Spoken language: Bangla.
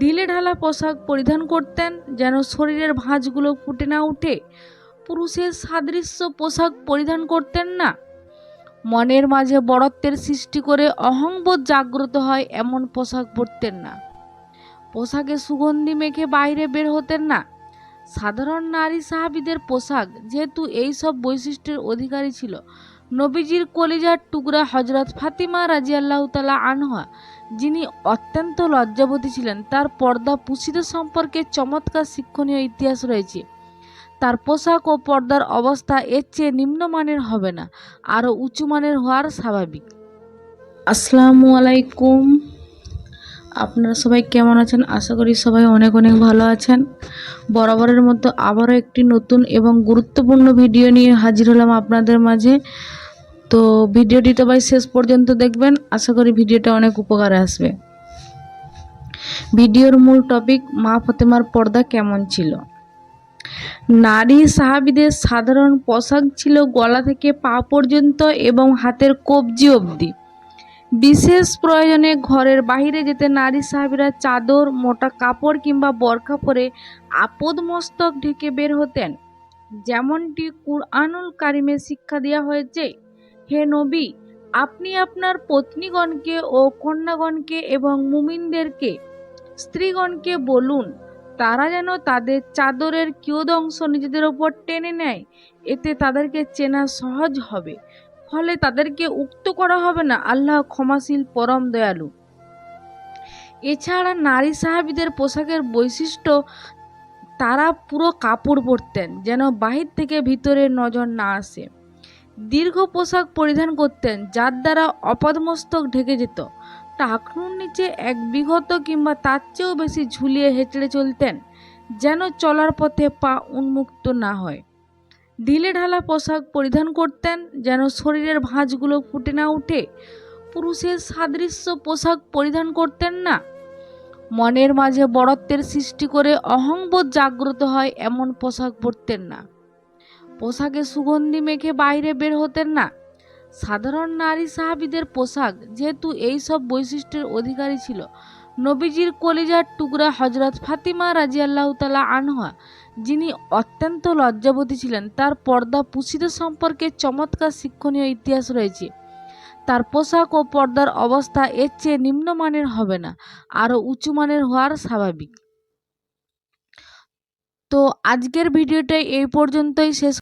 ঢিলে ঢালা পোশাক পরিধান করতেন যেন শরীরের ভাঁজগুলো ফুটে না উঠে। পুরুষের সাদৃশ্য পোশাক পরিধান করতেন না। মনের মাঝে বড়ত্বের সৃষ্টি করে অহংবোধ জাগ্রত হয় এমন পোশাক পরতেন না। পোশাকে সুগন্ধি মেখে বাইরে বের হতেন না। সাধারণ নারী সাহাবিদের পোশাক যেহেতু এই সব বৈশিষ্ট্যের অধিকারী ছিল নবীজির কলিজার টুকরা হজরত ফাতিমা রাজিয়াল্লাহ তালা আনহা, যিনি অত্যন্ত লজ্জাবতী ছিলেন, তার পর্দা পুষিত সম্পর্কে চমৎকার শিক্ষণীয় ইতিহাস রয়েছে। তার পোশাক ও পর্দার অবস্থা এর চেয়ে নিম্নমানের হবে না, আরও উঁচু মানের হওয়ার স্বাভাবিক। আসসালামু আলাইকুম। আপনারা সবাই কেমন আছেন? আশা করি সবাই অনেক অনেক ভালো আছেন। বরাবরের মতো আবারও একটি নতুন এবং গুরুত্বপূর্ণ ভিডিও নিয়ে হাজির হলাম আপনাদের মাঝে। তো ভিডিওটি সবাই শেষ পর্যন্ত দেখবেন। আশা করি ভিডিওটা অনেক উপকারে আসবে। ভিডিওর মূল টপিক, মা ফতেমার পর্দা কেমন ছিল? নারী সাহাবিদের সাধারণ পোশাক ছিল গলা থেকে পা পর্যন্ত এবং হাতের কবজি অবধি। বিশেষ প্রয়োজনে ঘরের বাইরে যেতে নারী সাহাবীরা চাদর, মোটা কাপড় কিংবা বরখা পরে আপদ মস্তক ঢেকে বের হতেন। যেমনটি কুরআনুল কারিমে শিক্ষা দেওয়া হয়েছে, হে নবী, আপনি আপনার পত্নীগণকে ও কন্যাগণকে এবং মুমিনদেরকে, স্ত্রীগণকে বলুন, তারা যেন তাদের চাদরের কিয়দংশ নিজেদের ওপর টেনে নেয়, এতে তাদেরকে চেনা সহজ হবে। ফলে তাদেরকে উক্ত করা হবে না, আল্লাহ ক্ষমাশীল, পরম দয়ালু। এছাড়া নারী সাহাবীদের পোশাকের বৈশিষ্ট্য, তারা পুরো কাপড় পরতেন, যেন বাহির থেকে ভিতরে নজর না আসে। দীর্ঘ পোশাক পরিধান করতেন, যার দ্বারা অপদমস্তক ঢেকে যেত। টাকনুর নিচে এক বিঘত কিংবা তার চেয়েও বেশি ঝুলিয়ে হেঁচড়ে চলতেন, যেন চলার পথে পা উন্মুক্ত না হয়। ঢিলে ঢালা পোশাক পরিধান করতেন যেন শরীরের ভাঁজগুলো ফুটে না উঠে। পুরুষের সাদৃশ্য পোশাক পরিধান করতেন না। মনের মাঝে বড়ত্বের সৃষ্টি করে অহংবোধ জাগ্রত হয় এমন পোশাক পরতেন না। পোশাকে সুগন্ধি মেখে বাইরে বের হতেন না। সাধারণ নারী সাহাবিদের পোশাক যেহেতু এইসব বৈশিষ্ট্যের অধিকারী ছিল নবীজির কলিজার টুকরা হজরত ফাতিমা রাজিয়াল্লাহ তালা আনহা, যিনি অত্যন্ত লজ্জাবতী ছিলেন, তার পর্দা পুষিত সম্পর্কে চমৎকার শিক্ষণীয় ইতিহাস রয়েছে। তার পোশাক ও পর্দার অবস্থা এর চেয়ে নিম্নমানের হবে না, আরও উঁচু মানের হওয়ার স্বাভাবিক। তো আজকের ভিডিওটাই এই পর্যন্তই, শেষ